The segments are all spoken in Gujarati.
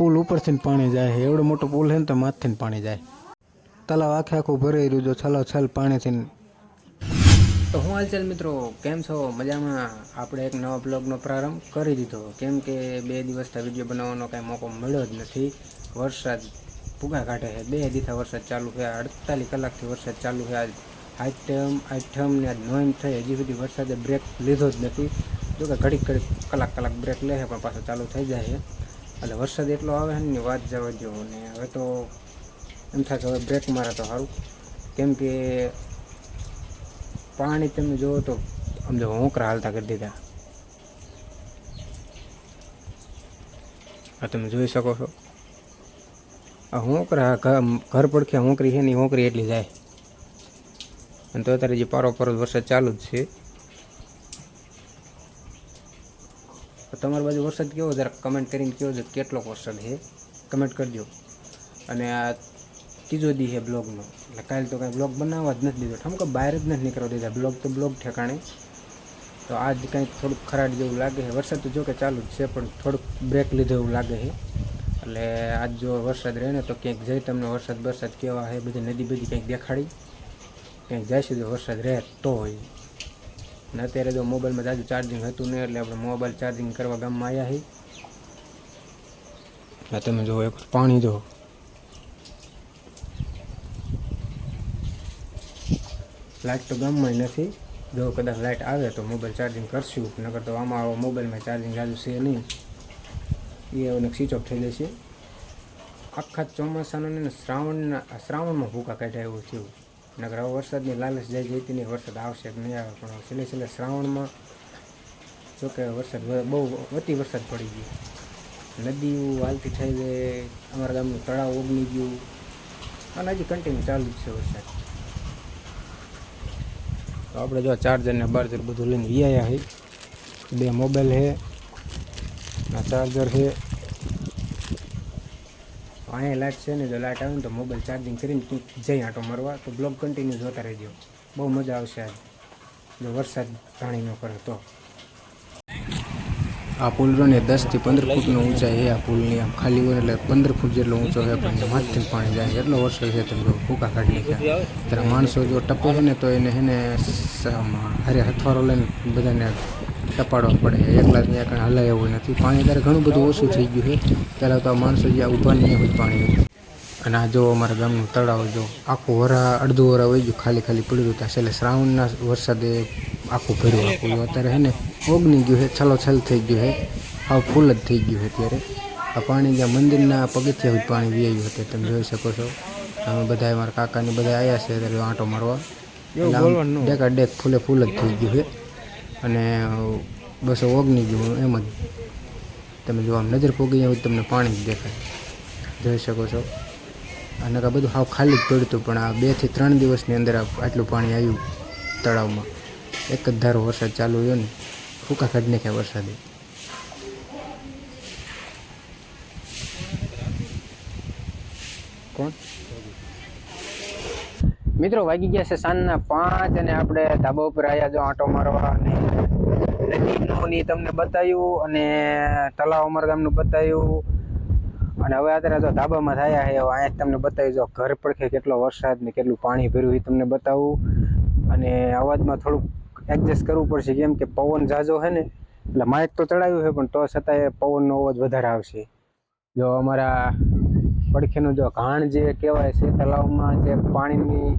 પુલ ઉપરથી ને પાણી જાય છે. એવડો મોટો પુલ છે ને તો માથથી ને પાણી જાય. તલાવ આખે આખું ભરાઈ રહ્યું જો છલો છલ પાણીથી ને. તો હું હાલચાલ મિત્રો, કેમ છો? મજામાં? આપણે એક નવા બ્લોગનો પ્રારંભ કરી દીધો. કેમ કે બે દિવસથી વીડિયો બનાવવાનો કાંઈ મોકો મળ્યો જ નથી. વરસાદ ભૂગા કાઢે છે. બે દીથા વરસાદ ચાલુ છે. અડતાલીસ કલાકથી વરસાદ ચાલુ છે. આજ આઠમ આઠમ ને આજ નોઈમ થઈ. હજી સુધી વરસાદે બ્રેક લીધો જ નથી. જો કે ઘડીક ઘડીક કલાક કલાક બ્રેક લે છે, પણ પાછો ચાલુ થઈ જાય છે. એટલે વરસાદ એટલો આવે છે ને વાત જવા દો ને હવે તો એમ થાય કે હવે બ્રેક મારે તો સારું કેમ કે પાણી તમે જુઓ તો આમ જો હોંકરા હાલતા કરી દીધા. આ તમે જોઈ શકો છો. આ હોંકરા ઘર પડખે હોંકરી છે ને હોંકરી એટલી જાય. અને તો અત્યારે જે પારો પર વરસાદ ચાલુ જ છે તમારી બાજુ વરસાદ કેવો જરાક કમેન્ટ કરીને કહો છો? કેટલો વરસાદ છે? કમેન્ટ કરજો. અને આ ત્રીજો દી છે બ્લોગનો. એટલે કાલે તો કાંઈ બ્લોગ બનાવવા જ નથી દીધો. ઠમકો બહાર જ નથી નીકળવા દીધા. બ્લોગ તો બ્લોગ ઠેકાણે. તો આજ કંઈક થોડુંક ખરાડ જેવું લાગે છે. વરસાદ તો જો કે ચાલુ જ છે, પણ થોડુંક બ્રેક લીધો એવું લાગે છે. એટલે આજ જો વરસાદ રહે ને તો ક્યાંક જઈ તમને વરસાદ વરસાદ કેવા છે, બધી નદી બધી કંઈક દેખાડી. ક્યાંક જાય સુધી વરસાદ રહે તો હોય. ને અત્યારે જો મોબાઈલમાં જાજુ ચાર્જિંગ હતું નહીં એટલે આપણે મોબાઈલ ચાર્જિંગ કરવા ગામમાં આવ્યા છીએ તમે જુઓ, એક પાણી જુઓ. લાઇટ તો ગામમાં નથી. જો કદાચ લાઇટ આવે તો મોબાઈલ ચાર્જિંગ કરશું. નકર તો આમાં મોબાઈલમાં ચાર્જિંગ જાજુ છે નહીં. એ હવે સ્વિચ ઓફ થઈ જશે. આખા ચોમાસાના ને શ્રાવણના શ્રાવણમાં ભૂકા કાઢ્યા એવું થયું. નકર વરસાદની લાલચ જાય જઈતી નહીં વરસાદ આવશે નહીં આવે. પણ છેલ્લે છેલ્લે શ્રાવણમાં જોકે વરસાદ બહુ અતિ વરસાદ પડી ગયો. નદીઓ હાલતી થઈ ગઈ, અમારા ગામનું તળાવ ઓગની ગયું. અને હજી કન્ટિન્યુ ચાલુ જ છે વરસાદ. તો આપણે જો ચાર્જર ને બાર્જર બધું લઈને વિયાયા છે બે મોબાઈલ છે ચાર્જર છે અહીંયા લાઇટ છે ને, જો લાઇટ આવે ને તો મોબાઈલ ચાર્જિંગ કરીને જઈ આંટો મારવા. તો બ્લોગ કન્ટિન્યુ જોતા રહેજો. બહુ મજા આવશે આજ. જો વરસાદ પાણી ન કરે તો. આ પુલ ને દસથી પંદર ફૂટનો ઊંચાઈ એ આ પુલની આમ ખાલી હોય એટલે પંદર ફૂટ જેટલો ઊંચો હોય પણ માથથી પાણી જાય એટલો વરસાદ છે તમે જો કાઢી નાખ્યા. ત્યારે માણસો જો ટપે છે ને તો એને છે ને સ- આમ હારે હથવારો લઈને બધાને ટપાડવા પડે. એકલા ત્યાં કાંઈ હલાય એવું નથી. પાણી ત્યારે ઘણું બધું ઓછું થઈ ગયું છે. ત્યારે તો આ માણસો જ્યાં ઊભા નહીં હોય પાણી. અને આ જો અમારા ગામનું તળાવ જો આખું વરા અડધું વરા વહી ગયું ખાલી ખાલી પડ્યું હતું. છેલ્લે શ્રાવણના વરસાદે આખું ભર્યું આખું અત્યારે હે ને ઓગની ગયું છે છલો છલ થઈ ગયું છે. આવું ફૂલ જ થઈ ગયું છે અત્યારે. આ પાણી જ્યાં મંદિરના પગથિયા પાણી વીઆયું હતું તમે જોઈ શકો છો. અમે બધા અમારા કાકાને બધા આવ્યા છે ત્યારે આંટો મારવા. ડેકા ડેક ફૂલે ફૂલ જ થઈ ગયું છે. અને બસો ઓગની ગયું એમ જ. તમે જો આમ નજર પોગી હોય તમને પાણી જ દેખાય. જોઈ શકો છો. અને આ બધું હાવ ખાલી જ પડ્યું હતું પણ આ બેથી ત્રણ દિવસની અંદર આટલું પાણી આવ્યું તળાવમાં. એક જ ધારો વરસાદ ચાલુ રહ્યો ને, ફૂકા કાઢી નાખ્યા વરસાદે. કોણ? મિત્રો વાગી ગયા છે સાંજના પાંચ અને આપણે ધાબા ઉપર આવ્યા જો આંટો મારવા અને નદીનું ની તમને બતાવ્યું અને તલાવ અમારા ગામનું બતાવ્યું અને હવે અત્યારે જો ધાબામાં થયા છે અહીંયા તમને બતાવી જો ઘર પડખે કેટલો વરસાદ ને કેટલું પાણી ભર્યું એ તમને બતાવું. અને અવાજમાં થોડુંક એડજસ્ટ કરવું પડશે, કેમ કે પવન જાજો છે ને, એટલે માઇક તો ચડાવ્યું છે, પણ તો છતાંય પવનનો અવાજ વધારે આવશે. જો અમારા પડખેનું જો ઘાણ જે કહેવાય છે તળાવમાં જે પાણીની,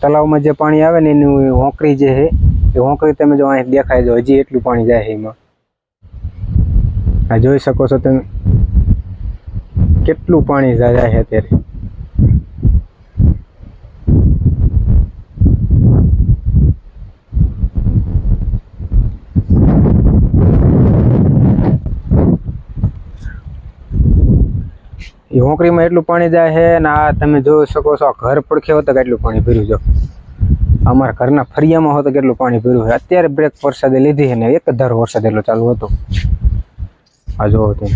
તલાવમાં જે પાણી આવે ને એની હોંકરી જે છે એ હોંકરી તમે જો અહીં દેખાય જો હજી એટલું પાણી જાય એમાં. આ જોઈ શકો છો તમે કેટલું પાણી જાય છે અત્યારે. એ હોંકરીમાં એટલું પાણી જાય છે ને આ તમે જોઈ શકો છો ઘર પડખે હોત એટલું પાણી ભર્યું જો અમારા ઘરના ફરિયામાં હોય તો કેટલું પાણી ભર્યું છે અત્યારે બ્રેક વરસાદે લીધી છે ને એક અધારો ધારો વરસાદ એટલો ચાલુ હતો. આ જોવો તો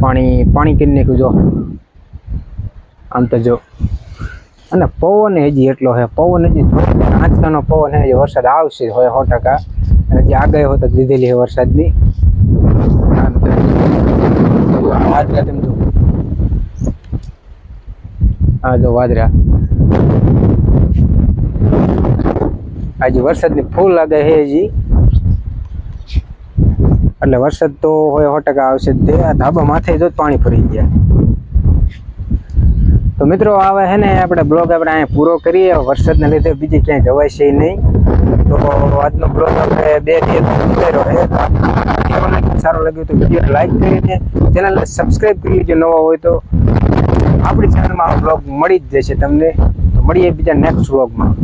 પાણી પાણી કરી નાખ્યું જો. આમ તો જો. અને પવન હજી એટલો છે. પવન હજી આંચકાનો પવન હજી વરસાદ આવશે હોય સો ટકા. હજી આગળ હોય તો લીધેલી છે વરસાદની. તમે જો. હા જો વાદળા આજે વરસાદની ફૂલ લાગે છે હજી. એટલે વરસાદ તો હોય સો ટકા આવશે તે. આ ધાબા માથે જો પાણી ફરી ગયા. તો મિત્રો આવે છે ને આપણે બ્લોગ આપણે અહીંયા પૂરો કરીએ. વરસાદના લીધે બીજે ક્યાંય જવાય છે નહીં. તો આજનો બ્લોગ આપણે બે દિવસ ઉતાર્યો તમને સારો લાગ્યો તો વીડિયો લાઈક કરીને ચેનલને સબસ્ક્રાઈબ કરી લેજો. નવા હોય તો આપણી ચેનલમાં બ્લોગ મળી જ જશે તમને. મળીએ બીજા નેક્સ્ટ બ્લોગમાં.